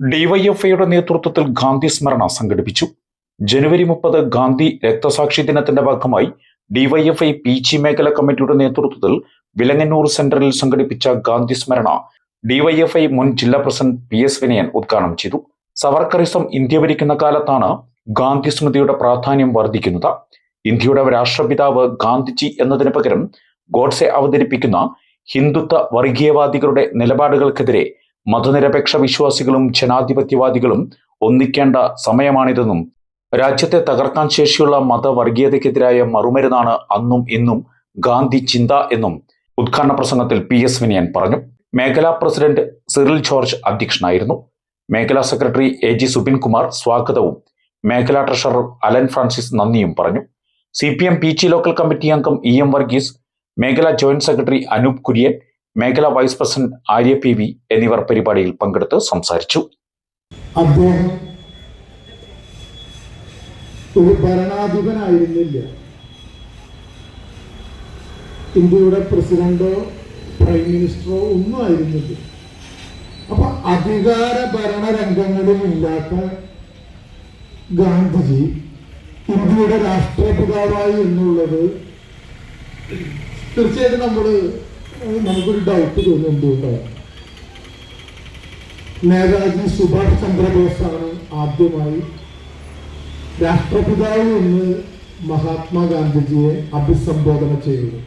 ഡിവൈഎഫ്ഐയുടെ നേതൃത്വത്തിൽ ഗാന്ധി സ്മരണ സംഘടിപ്പിച്ചു. ജനുവരി മുപ്പത് ഗാന്ധി രക്തസാക്ഷി ദിനത്തിന്റെ ഭാഗമായി ഡിവൈഎഫ്ഐ പീച്ചി മേഖല കമ്മിറ്റിയുടെ നേതൃത്വത്തിൽ വിലങ്ങന്നൂർ സെന്ററിൽ സംഘടിപ്പിച്ച ഗാന്ധി സ്മരണ ഡിവൈഎഫ്ഐ മുൻ ജില്ലാ പ്രസിഡന്റ് പി എസ് വിനയൻ ഉദ്ഘാടനം ചെയ്തു. സവർക്കറിസം ഇന്ത്യ ഭരിക്കുന്ന കാലത്താണ് ഗാന്ധി സ്മൃതിയുടെ പ്രാധാന്യം വർദ്ധിക്കുന്നത്. ഇന്ത്യയുടെ രാഷ്ട്രപിതാവ് ഗാന്ധിജി എന്നതിന് പകരം ഗോഡ്സെ അവതരിപ്പിക്കുന്ന ഹിന്ദുത്വ വർഗീയവാദികളുടെ നിലപാടുകൾക്കെതിരെ മതനിരപേക്ഷ വിശ്വാസികളും ജനാധിപത്യവാദികളും ഒന്നിക്കേണ്ട സമയമാണിതെന്നും രാജ്യത്തെ തകർക്കാൻ ശേഷിയുള്ള മതവർഗീയതയ്ക്കെതിരായ മറുമരുന്നാണ് അന്നും ഇന്നും ഗാന്ധി ചിന്ത എന്നും ഉദ്ഘാടന പ്രസംഗത്തിൽ പി എസ് വിനയൻ പറഞ്ഞു. മേഖലാ പ്രസിഡന്റ് സിറിൽ ജോർജ് അധ്യക്ഷനായിരുന്നു. മേഖലാ secretary A G Subin Kumar സ്വാഗതവും മേഖലാ ട്രഷറർ അലൻ ഫ്രാൻസിസ് നന്ദിയും പറഞ്ഞു. C P M P G local committee അംഗം ഇ എം വർഗീസ് മേഖലാ ജോയിന്റ് സെക്രട്ടറി അനൂപ് കുര്യൻ മേഖലാ vice president Arya P V എന്നിവർ പരിപാടിയിൽ പങ്കെടുത്ത് സംസാരിച്ചു. അദ്ദേഹം ഒരു ഭരണാധിപനായിരുന്നില്ല. ഇന്ത്യയുടെ പ്രസിഡന്റോ പ്രൈം മിനിസ്റ്ററോ ഒന്നും ആയിരുന്നില്ല. അപ്പൊ അധികാര ഭരണരംഗങ്ങളിൽ ഇല്ലാത്ത ഗാന്ധിജി ഇന്ത്യയുടെ രാഷ്ട്രപിതാവായി എന്നുള്ളത് തീർച്ചയായിട്ടും നമ്മൾ നമുക്കൊരു ഡൗട്ട് തോന്നും എന്തുകൊണ്ടാണ് നേതാജി സുഭാഷ് ചന്ദ്രബോസാണ് ആദ്യമായി രാഷ്ട്രപിതാവ് എന്ന് മഹാത്മാഗാന്ധിജിയെ അഭിസംബോധന ചെയ്തത്